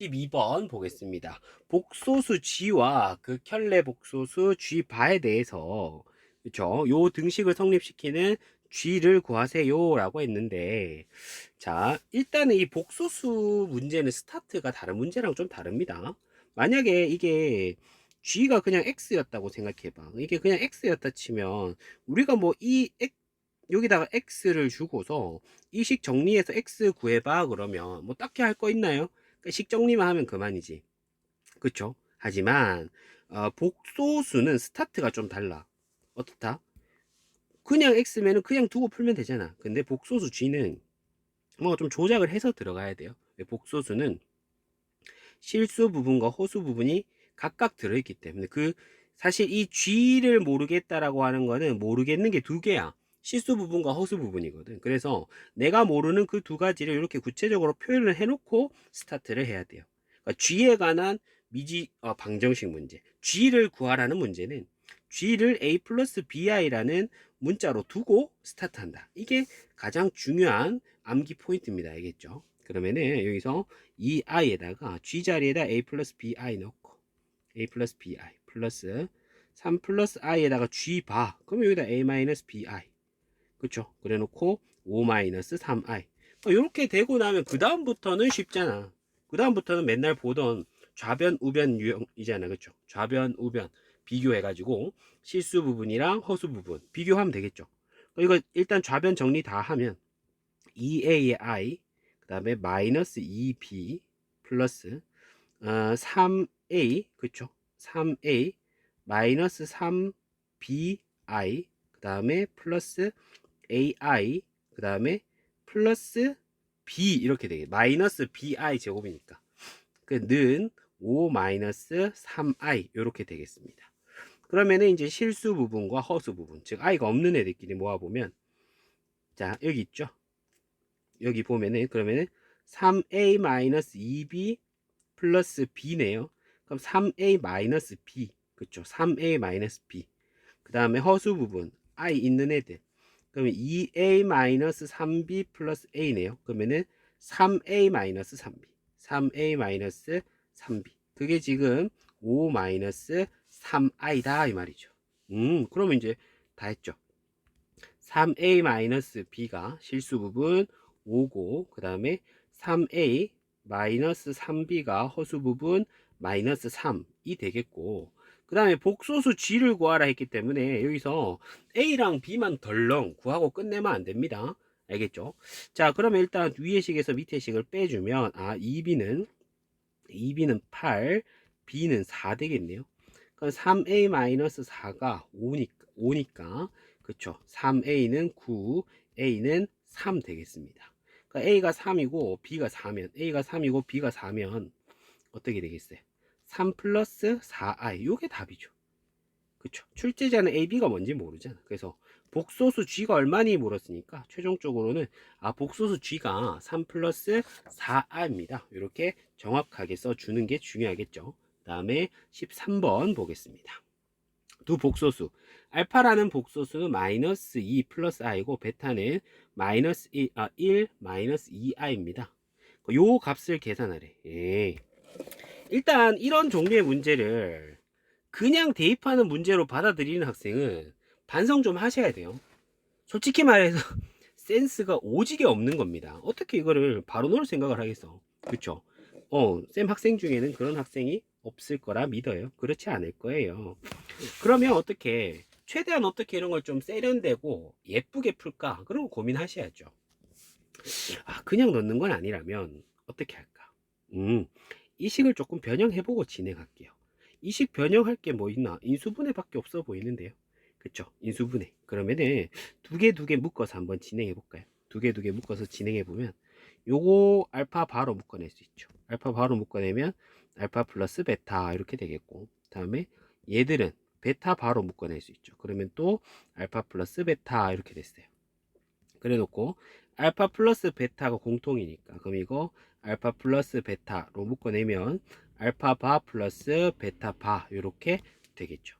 12번 보겠습니다. 복소수 G와 그 극혈례 복소수 G 바에 대해서 그쵸? 요 등식을 성립시키는 G를 구하세요라고 했는데 자 일단은 이 복소수 문제는 스타트가 다른 문제랑 좀 다릅니다. 만약에 이게 G가 그냥 X였다고 생각해봐. 이게 그냥 X였다 치면 우리가 뭐이 여기다가 X를 주고서 이 식 정리해서 X 구해봐 그러면 뭐 딱히 할 거 있나요? 그러니까 식 정리만 하면 그만이지. 그쵸? 하지만 어, 복소수는 스타트가 좀 달라. 어떻다? 그냥 X면은 그냥 두고 풀면 되잖아. 근데 복소수 G는 뭔가 좀 조작을 해서 들어가야 돼요. 왜 복소수는 실수 부분과 호수 부분이 각각 들어있기 때문에 그 사실 이 G를 모르겠다라고 하는 거는 모르겠는 게 두 개야. 실수 부분과 허수 부분이거든. 그래서 내가 모르는 그 두 가지를 이렇게 구체적으로 표현을 해놓고 스타트를 해야 돼요. 그러니까 G에 관한 미지 어, 방정식 문제. G를 구하라는 문제는 G를 A 플러스 BI라는 문자로 두고 스타트한다. 이게 가장 중요한 암기 포인트입니다. 알겠죠? 그러면은 여기서 이 i에다가 G 자리에다 A 플러스 BI 넣고 A 플러스 BI 플러스 3 플러스 i에다가 G 바 그러면 여기다 A 마이너스 BI 그쵸? 그래 놓고 5 마이너스 3i 이렇게 되고 나면 그 다음부터는 쉽잖아. 그 다음부터는 맨날 보던 좌변 우변 유형이잖아. 그쵸? 좌변 우변 비교해 가지고 실수 부분이랑 허수 부분 비교하면 되겠죠. 이거 일단 좌변 정리 다 하면 2a의 i 그 다음에 마이너스 2b 플러스 어, 3a 그쵸? 3a 마이너스 3bi 그 다음에 플러스 ai 그 다음에 플러스 b 이렇게 되게 마이너스 bi 제곱이니까 그는 5 마이너스 3i 이렇게 되겠습니다. 그러면은 이제 실수 부분과 허수 부분 즉 i가 없는 애들끼리 모아보면 자 여기 있죠. 여기 보면은 그러면은 3a 마이너스 2b 플러스 b네요. 그럼 3a 마이너스 b 그쵸 3a 마이너스 b 그 다음에 허수 부분 i 있는 애들 그러면 2a 마이너스 3b 플러스 a네요. 그러면은 3a 마이너스 3b 3a 마이너스 3b 그게 지금 5 마이너스 3i다 이 말이죠. 음 그러면 이제 다 했죠. 3a 마이너스 b가 실수 부분 5고 그 다음에 3a 마이너스 3b가 허수 부분 마이너스 3이 되겠고 그 다음에 복소수 g를 구하라 했기 때문에 여기서 a랑 b만 덜렁 구하고 끝내면 안 됩니다. 알겠죠? 자 그러면 일단 위의 식에서 밑의 식을 빼주면 아 2b는 2b는 8 b는 4 되겠네요. 그럼 3a-4가 5니까, 5니까 그쵸 3a는 9 a는 3 되겠습니다. 그러니까 a가 3이고 b가 4면 a가 3이고 b가 4면 어떻게 되겠어요? 3 플러스 4i 요게 답이죠. 그쵸 출제자는 a, b가 뭔지 모르잖아. 그래서 복소수 g가 얼마니 물었으니까 최종적으로는 아 복소수 g가 3 플러스 4r입니다. 이렇게 정확하게 써주는 게 중요하겠죠. 다음에 13번 보겠습니다. 두 복소수 알파라는 복소수는 마이너스 2 플러스 i고 베타는 마이너스 1, 아, 1 마이너스 2i입니다. 요 값을 계산하래. 예. 일단 이런 종류의 문제를 그냥 대입하는 문제로 받아들이는 학생은 반성 좀 하셔야 돼요. 솔직히 말해서 센스가 오지게 없는 겁니다. 어떻게 이거를 바로 놓을 생각을 하겠어. 그쵸? 어, 쌤 학생 중에는 그런 학생이 없을 거라 믿어요. 그렇지 않을 거예요. 그러면 어떻게, 최대한 어떻게 이런 걸 좀 세련되고 예쁘게 풀까? 그런 거 고민하셔야죠. 아, 그냥 넣는 건 아니라면 어떻게 할까? 음, 이 식을 조금 변형해보고 진행할게요. 이식 변형할 게 뭐 있나? 인수분해 밖에 없어 보이는데요. 그쵸? 인수분해. 그러면은 두 개 두 개 묶어서 한번 진행해 볼까요? 두 개 두 개 묶어서 진행해 보면 요거 알파 바로 묶어낼 수 있죠. 알파 바로 묶어내면 알파 플러스 베타 이렇게 되겠고 다음에 얘들은 베타 바로 묶어낼 수 있죠. 그러면 또 알파 플러스 베타 이렇게 됐어요. 그래 놓고 알파 플러스 베타가 공통이니까 그럼 이거 알파 플러스 베타로 묶어내면 알파 바 플러스 베타 바 이렇게 되겠죠.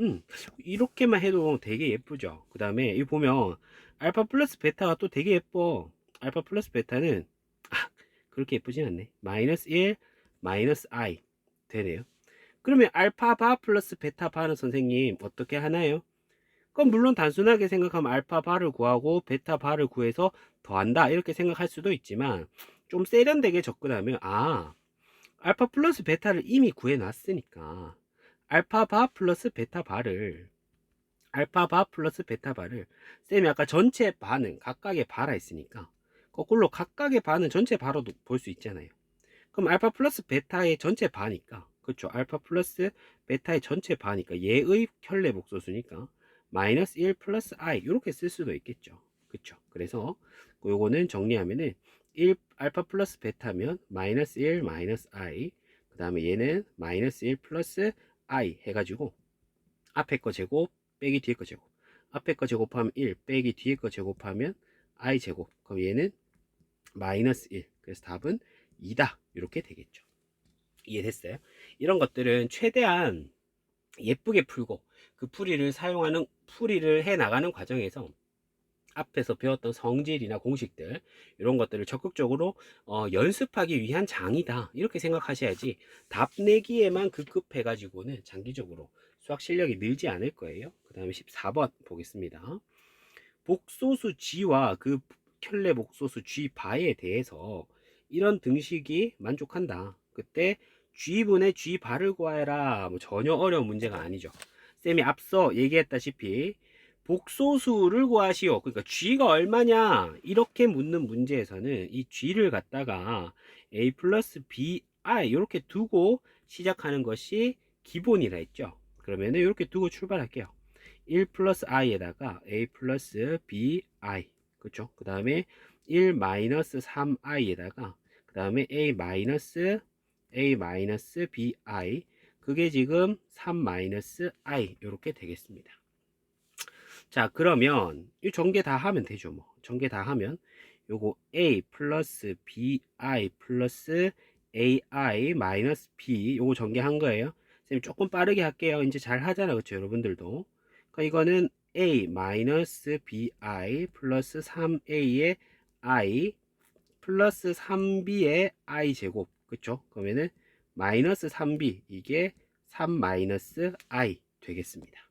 음, 이렇게만 해도 되게 예쁘죠. 그 다음에 이 보면 알파 플러스 베타가 또 되게 예뻐. 알파 플러스 베타는 아, 그렇게 예쁘진 않네. 마이너스 1, 마이너스 i 되네요. 그러면 알파 바 플러스 베타 바는 선생님 어떻게 하나요? 그럼 물론 단순하게 생각하면 알파 바를 구하고 베타 바를 구해서 더한다 이렇게 생각할 수도 있지만 좀 세련되게 접근하면 아 알파 플러스 베타를 이미 구해놨으니까 알파 바 플러스 베타 바를 알파 바 플러스 베타 바를 쌤이 아까 전체 바는 각각의 바라 했으니까 거꾸로 각각의 바는 전체 바로도 볼수 있잖아요. 그럼 알파 플러스 베타의 전체 바니까 그렇죠. 알파 플러스 베타의 전체 바니까 얘의 켤레 복소수니까 마이너스 1 플러스 i 이렇게 쓸 수도 있겠죠. 그렇죠. 그래서 요거는 정리하면은 1 알파 플러스 베타면 마이너스 1 마이너스 i 그 다음에 얘는 마이너스 1 플러스 i 해가지고 앞에 거 제곱 빼기 뒤에 거 제곱 앞에 거 제곱하면 1 빼기 뒤에 거 제곱하면 i 제곱 그럼 얘는 마이너스 1 그래서 답은 2다 이렇게 되겠죠 이해됐어요? 이런 것들은 최대한 예쁘게 풀고 그 풀이를 사용하는 풀이를 해 나가는 과정에서 앞에서 배웠던 성질이나 공식들 이런 것들을 적극적으로 어, 연습하기 위한 장이다. 이렇게 생각하셔야지 답 내기에만 급급해 가지고는 장기적으로 수학 실력이 늘지 않을 거예요. 그 다음에 14번 보겠습니다. 복소수 g와 그 켤레 복소수 g 바에 대해서 이런 등식이 만족한다. 그때 g분의 g 바를 구하여라. 뭐 전혀 어려운 문제가 아니죠 쌤이 앞서 얘기했다시피 복소수를 구하시오. 그러니까 g가 얼마냐? 이렇게 묻는 문제에서는 이 g를 갖다가 a 플러스 bi 이렇게 두고 시작하는 것이 기본이라 했죠. 그러면은 이렇게 두고 출발할게요. 1 플러스 i에다가 a 플러스 bi 그렇죠? 그 다음에 1 마이너스 3i에다가 그 다음에 a 마이너스 a 마이너스 bi 그게 지금 3 마이너스 i 이렇게 되겠습니다. 자 그러면 이 전개 다 하면 되죠 뭐. 전개 다 하면 요거 a 플러스 bi 플러스 ai 마이너스 b 요거 전개한 거예요. 선생님 조금 빠르게 할게요. 이제 잘 하잖아 그렇죠 여러분들도. 그러니까 이거는 a 마이너스 bi 플러스 3a의 i 플러스 3b의 i 제곱 그쵸? 그러면은 마이너스 3b 이게 3 마이너스 i 되겠습니다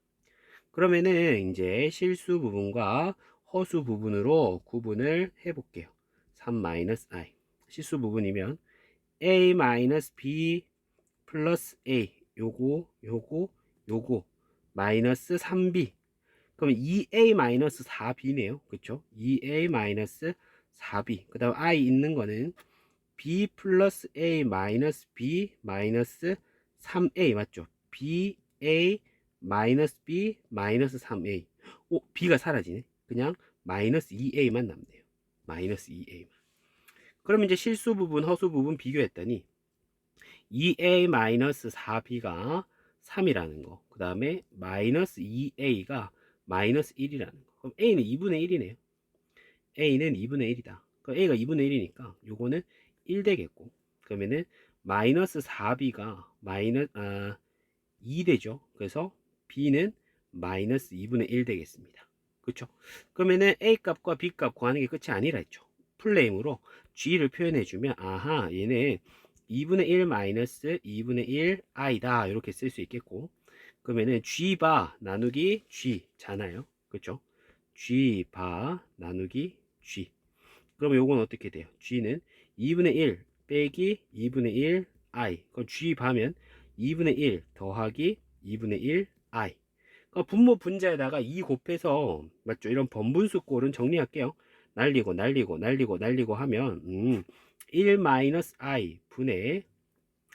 그러면은 이제 실수 부분과 허수 부분으로 구분을 해 볼게요. 3-i. 실수 부분이면 a b 플러스 a 요거 요거 요거 마이너스 3b 그러면 2a 마이너스 4b네요. 그쵸? 2a 마이너스 4b 그 다음 i 있는 거는 b 플러스 a 마이너스 b 마이너스 3a 맞죠? b a 마이너스 b 마이너스 3a 오 b가 사라지네. 그냥 마이너스 2a만 남네요. 마이너스 2a만. 그럼 이제 실수 부분 허수 부분 비교했더니 2a 마이너스 4b가 3이라는 거. 그 다음에 마이너스 2a가 마이너스 1이라는 거. 그럼 a는 2분의 1이네요. A는 2분의 1이다. 그럼 a가 2분의 1이니까 요거는 1 되겠고 그러면은 마이너스 4b가 마이너스 아, 2 되죠 그래서 b는 마이너스 2분의 1 되겠습니다. 그렇죠? 그러면은 a 값과 b 값 구하는 게 끝이 아니라 했죠. 풀네임으로 g를 표현해 주면 아하 얘는 2분의 1 마이너스 2분의 1 i다 이렇게 쓸 수 있겠고 그러면은 g 바 나누기 g잖아요. 그렇죠? g 바 나누기 g 그러면 요건 어떻게 돼요? g는 2분의 1 빼기 2분의 1 i 그럼 g 바면 2분의 1 더하기 2분의 1 i. 그러니까 분모 분자에다가 2 곱해서 맞죠? 이런 번분수 꼴은 정리할게요. 날리고 날리고 날리고 날리고 하면 음, 1 마이너스 i 분의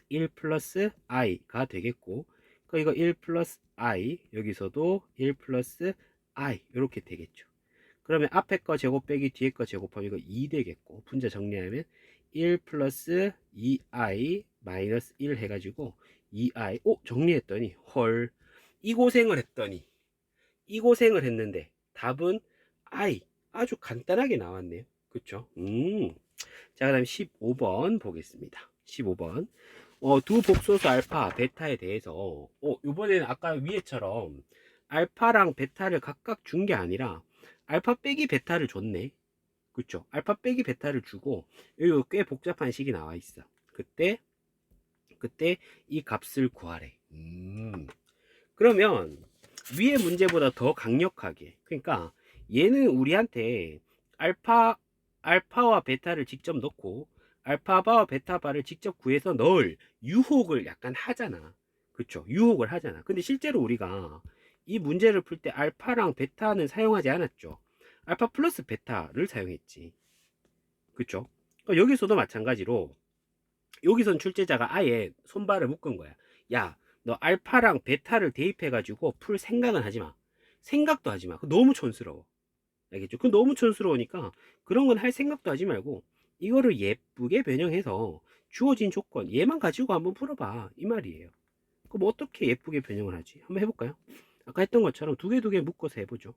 1 플러스 i가 되겠고 그러니까 이거 1 플러스 i 여기서도 1 플러스 i 이렇게 되겠죠. 그러면 앞에 거 제곱 빼기 뒤에 거 제곱하면 이거 2 되겠고 분자 정리하면 1 플러스 2i 마이너스 1 해가지고 2i 오 정리했더니 헐 이 고생을 했더니 이 고생을 했는데 답은 I 아주 간단하게 나왔네요. 그쵸? 음. 자, 그 다음 15번 보겠습니다. 15번. 어, 두 복소수 알파, 베타에 대해서, 어, 요번에는 아까 위에처럼 알파랑 베타를 각각 준 게 아니라 알파 빼기 베타를 줬네. 그쵸? 알파 빼기 베타를 주고, 여기 꽤 복잡한 식이 나와 있어. 그때 그때 이 값을 구하래. 음. 그러면 위의 문제보다 더 강력하게. 그러니까 얘는 우리한테 알파 알파와 베타를 직접 넣고 알파바와 베타바를 직접 구해서 넣을 유혹을 약간 하잖아. 그쵸? 유혹을 하잖아. 근데 실제로 우리가 이 문제를 풀 때 알파랑 베타는 사용하지 않았죠. 알파 플러스 베타를 사용했지. 그쵸? 그러니까 여기서도 마찬가지로 여기선 출제자가 아예 손발을 묶은 거야. 야, 너 알파랑 베타를 대입해가지고 풀 생각은 하지 마. 생각도 하지 마. 너무 촌스러워. 알겠죠? 그 너무 촌스러우니까 그런 건 할 생각도 하지 말고 이거를 예쁘게 변형해서 주어진 조건 얘만 가지고 한번 풀어봐 이 말이에요. 그럼 어떻게 예쁘게 변형을 하지? 한번 해볼까요? 아까 했던 것처럼 두 개 두 개 묶어서 해보죠.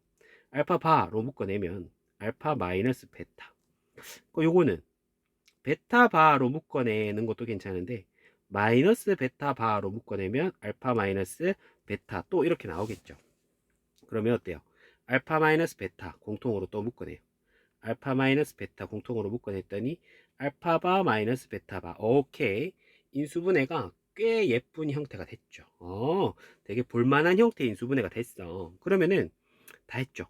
알파 바로 묶어내면 알파 마이너스 베타. 그 요거는 베타 바로 묶어내는 것도 괜찮은데 마이너스 베타 바로 묶어내면 알파 마이너스 베타 또 이렇게 나오겠죠. 그러면 어때요? 알파 마이너스 베타 공통으로 또 묶어내요. 알파 마이너스 베타 공통으로 묶어냈더니 알파 바 마이너스 베타 바 오케이 인수분해가 꽤 예쁜 형태가 됐죠. 어, 되게 볼만한 형태의 인수분해가 됐어. 그러면은 다 했죠.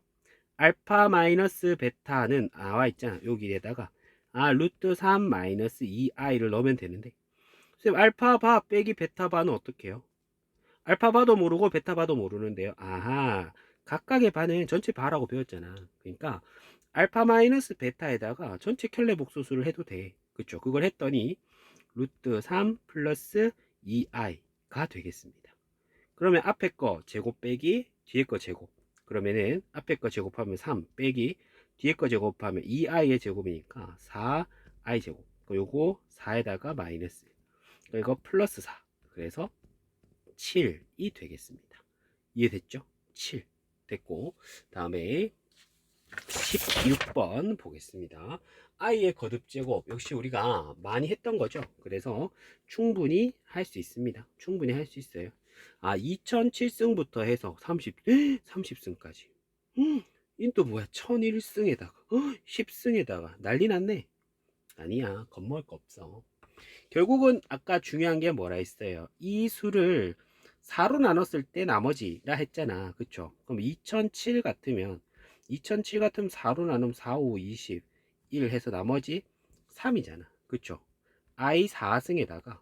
알파 마이너스 베타는 나와 있잖아. 여기에다가 아 루트 3 마이너스 2i를 넣으면 되는데 선생님 알파 바 빼기 베타 바는 어떻게 해요? 알파 바도 모르고 베타 바도 모르는데요. 아하 각각의 바는 전체 바라고 배웠잖아. 그러니까 알파 마이너스 베타에다가 전체 켤레 복소수를 해도 돼. 그쵸? 그걸 했더니 루트 3 플러스 2i가 되겠습니다. 그러면 앞에 거 제곱 빼기 뒤에 거 제곱. 그러면은 앞에 거 제곱하면 3 빼기 뒤에 거 제곱하면 2i의 제곱이니까 4i 제곱. 요거 4에다가 마이너스. 이거 플러스 4. 그래서 7이 되겠습니다. 이해됐죠? 7 됐고 다음에 16번 보겠습니다. i의 거듭 제곱 역시 우리가 많이 했던 거죠. 그래서 충분히 할 수 있습니다. 충분히 할 수 있어요. 아 2007승부터 해서 30 30승까지. 음, 인또 뭐야 1001승에다가 10승에다가 난리 났네. 아니야 겁먹을 거 없어. 결국은 아까 중요한 게 뭐라 했어요. 이 수를 4로 나눴을 때 나머지라 했잖아. 그쵸? 그럼 2007 같으면 2007 같으면 4로 나누면 4, 5, 20, 1 해서 나머지 3이잖아. 그쵸? i 4승에다가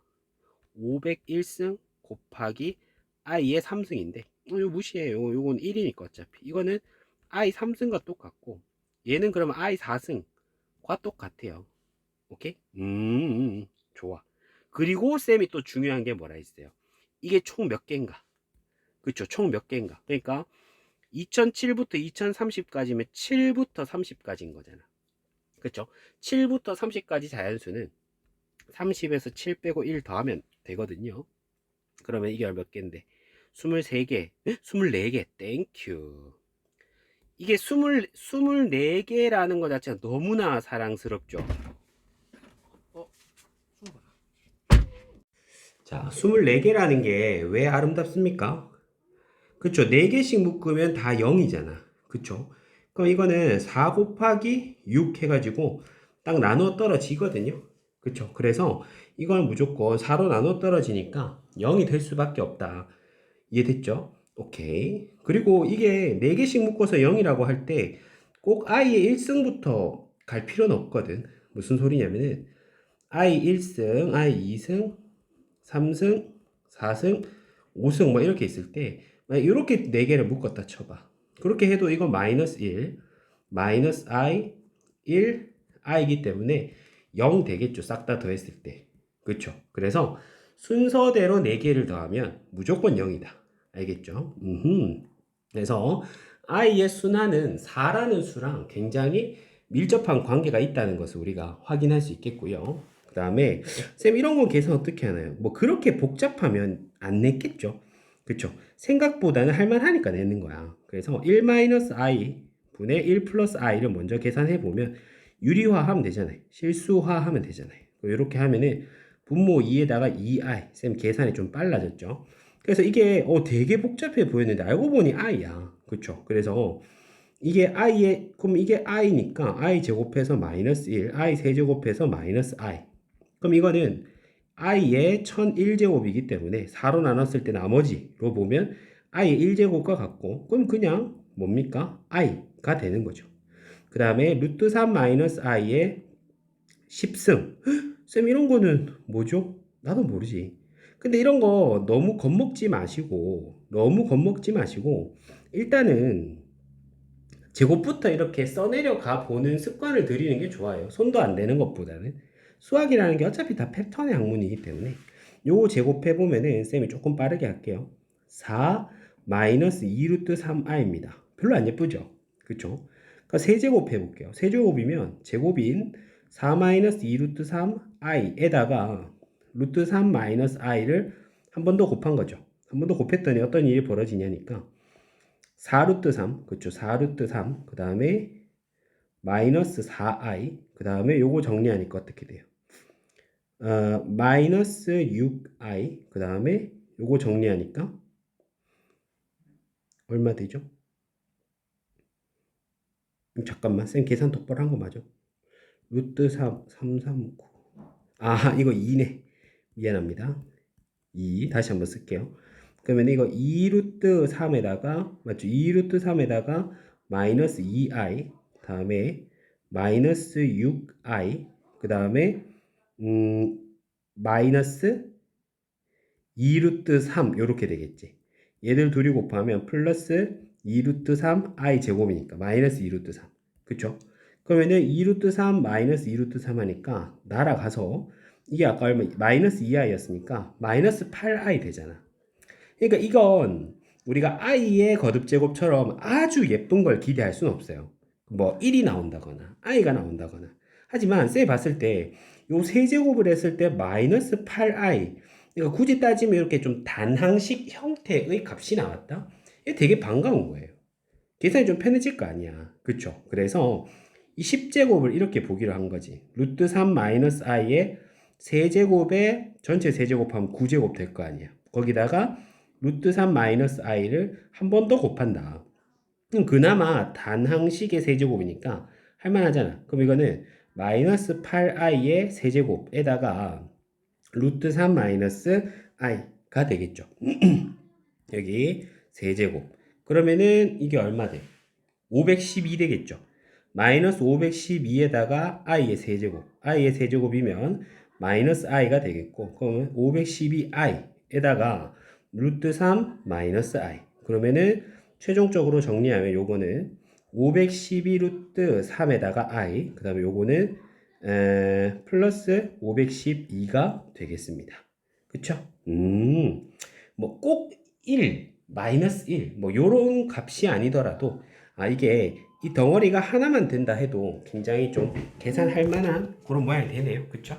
501승 곱하기 i의 3승인데 어, 이거 무시해요. 요건 1이니까 어차피. 이거는 i 3승과 똑같고 얘는 그러면 i 4승과 똑같아요. 오케이? 음, 음, 좋아. 그리고 쌤이 또 중요한 게 뭐라 했어요? 이게 총 몇 개인가? 그쵸? 총 몇 개인가? 그러니까 2007부터 2030까지면 7부터 30까지인 거잖아. 그쵸? 7부터 30까지 자연수는 30에서 7 빼고 1 더하면 되거든요. 그러면 이게 몇 개인데? 23개, 24개, 땡큐. 이게 20, 24개라는 것 자체가 너무나 사랑스럽죠. 어, 자, 24개라는 게 왜 아름답습니까? 그쵸. 4개씩 묶으면 다 0이잖아. 그쵸. 그럼 이거는 4 곱하기 6 해가지고 딱 나눠 떨어지거든요. 그쵸. 그래서 이건 무조건 4로 나눠 떨어지니까 0이 될 수밖에 없다. 이해됐죠? 오케이. 그리고 이게 4개씩 묶어서 0이라고 할 때꼭 i의 1승부터 갈 필요는 없거든. 무슨 소리냐면은 i 1승, i 2승, 3승, 4승, 5승 뭐 이렇게 있을 때 이렇게 4개를 묶었다 쳐봐. 그렇게 해도 이건 마이너스 1, 마이너스 i, 1, i이기 때문에 0 되겠죠. 싹 다 더했을 때. 그쵸? 그래서 순서대로 4개를 더하면 무조건 0이다. 알겠죠? 음흠. 그래서 i의 순환은 4라는 수랑 굉장히 밀접한 관계가 있다는 것을 우리가 확인할 수 있겠고요. 그 다음에 쌤 이런 건 계산 어떻게 하나요? 뭐 그렇게 복잡하면 안 냈겠죠. 그쵸? 생각보다는 할만하니까 내는 거야. 그래서 1-i 분의 1 플러스 i를 먼저 계산해 보면 유리화하면 되잖아요. 실수화하면 되잖아요. 이렇게 하면은 분모 2에다가 2i 쌤 계산이 좀 빨라졌죠. 그래서 이게 어 되게 복잡해 보였는데 알고 보니 i야. 그쵸? 그래서 이게 i의 그럼 이게 i니까 i 제곱해서 마이너스 1, i 세제곱해서 마이너스 i. 그럼 이거는 i의 1001제곱이기 때문에 4로 나눴을 때 나머지로 보면 i의 1제곱과 같고 그럼 그냥 뭡니까? i가 되는 거죠. 그 다음에 루트 3 마이너스 i의 10승. 쌤 이런 거는 뭐죠? 나도 모르지. 근데 이런 거 너무 겁먹지 마시고 너무 겁먹지 마시고 일단은 제곱부터 이렇게 써내려 가 보는 습관을 들이는 게 좋아요. 손도 안 대는 것보다는 수학이라는 게 어차피 다 패턴의 학문이기 때문에 요거 제곱해 보면은 쌤이 조금 빠르게 할게요. 4 마이너스 2루트 3i입니다. 별로 안 예쁘죠? 그쵸? 그러니까 세제곱 해볼게요. 세제곱이면 제곱인 4 마이너스 2루트 3i에다가 루트 3 마이너스 i를 한 번 더 곱한 거죠. 한 번 더 곱했더니 어떤 일이 벌어지냐니까 4루트 3, 그쵸? 4루트 3, 그 다음에 마이너스 4i, 그 다음에 요거 정리하니까 어떻게 돼요? 어, 마이너스 6i, 그 다음에 요거 정리하니까 얼마 되죠? 음, 잠깐만, 쌤 계산 똑바로 한 거 맞아? 루트 3, 3, 3, 9. 아, 이거 2네. 미안합니다. 2. 다시 한번 쓸게요. 그러면 이거 2루트 3에다가, 맞죠? 2루트 3에다가 마이너스 2i, 다음에 마이너스 6i, 그 다음에, 음, 마이너스 2루트 3, 요렇게 되겠지. 얘들 둘이 곱하면 플러스 2루트 3 i 제곱이니까 마이너스 2루트 3. 그쵸? 그러면은 2루트 3 마이너스 2루트 3 하니까 날아가서 이게 아까 얼마 마이너스 2i였으니까 마이너스 8i 되잖아. 그러니까 이건 우리가 i의 거듭 제곱처럼 아주 예쁜 걸 기대할 수는 없어요. 뭐 1이 나온다거나 i가 나온다거나. 하지만 쌤 봤을 때 요 세제곱을 했을 때 마이너스 8i 그러니까 굳이 따지면 이렇게 좀 단항식 형태의 값이 나왔다. 이게 되게 반가운 거예요. 계산이 좀 편해질 거 아니야. 그쵸? 그래서 이 10제곱을 이렇게 보기로 한 거지. 루트 3 마이너스 i의 세제곱에 전체 세제곱하면 9제곱 될 거 아니야. 거기다가 루트 3 마이너스 i를 한 번 더 곱한다. 그럼 그나마 단항식의 세제곱이니까 할만하잖아. 그럼 이거는 마이너스 8i의 세제곱에다가 루트 3 마이너스 i가 되겠죠. 여기 세제곱. 그러면은 이게 얼마 돼? 512 되겠죠. 마이너스 512에다가 i의 세제곱. i의 세제곱이면 마이너스 i가 되겠고 그러면 512i에다가 루트 3 마이너스 i. 그러면은 최종적으로 정리하면 요거는 512 루트 3에다가 i. 그 다음에 요거는 에, 플러스 512가 되겠습니다. 그쵸? 음, 뭐 꼭 1, 마이너스 1, 뭐 요런 값이 아니더라도 아 이게 이 덩어리가 하나만 된다 해도 굉장히 좀 계산할 만한 그런 모양이 되네요. 그쵸?